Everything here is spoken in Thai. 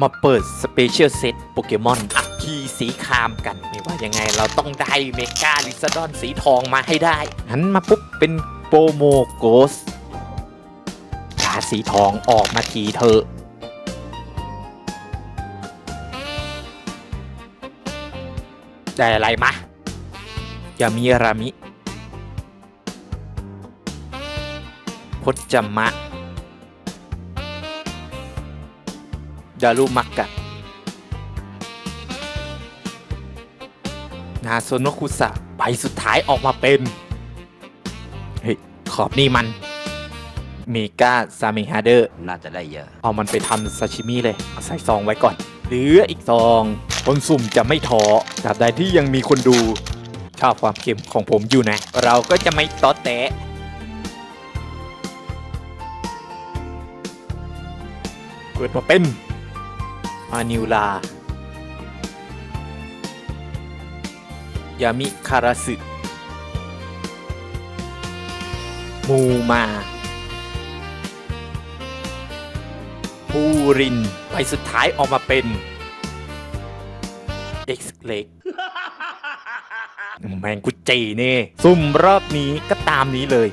มาเปิดสเปเชียลเซตโปเกมอนอัคคีสีครามกัน ไม่ว่ายังไงเราต้องได้เมกาลิซาดอนสีทองมาให้ได้ หันมาปุ๊บเป็นโปโมโกสกาสีทองออกมาทีเถอได้อะไรมายามิรามิพจมะ ดารุมักกะ นาโซโนคุสะใบสุดท้ายออกมาเป็น เฮ้ย ขอบนี่มัน เมกาซาเมฮาเดอร์ น่าจะได้เยอะ เอามันไปทำซาชิมิเลยเอาใส่ซองไว้ก่อน เหลืออีกซอง คนสุ่มจะไม่ท้อตราบใดที่ยังมีคนดู ชอบความเค็มของผมอยู่นะ เราก็จะไม่ต้อแตะเปิดมาเป็น มานิวลายามิคาราสึมูมาปูรินใบสุดท้ายออกมาเป็น X เล็กแมงกุจีนี่ ซุ่มรอบนี้ก็ตามนี้เลย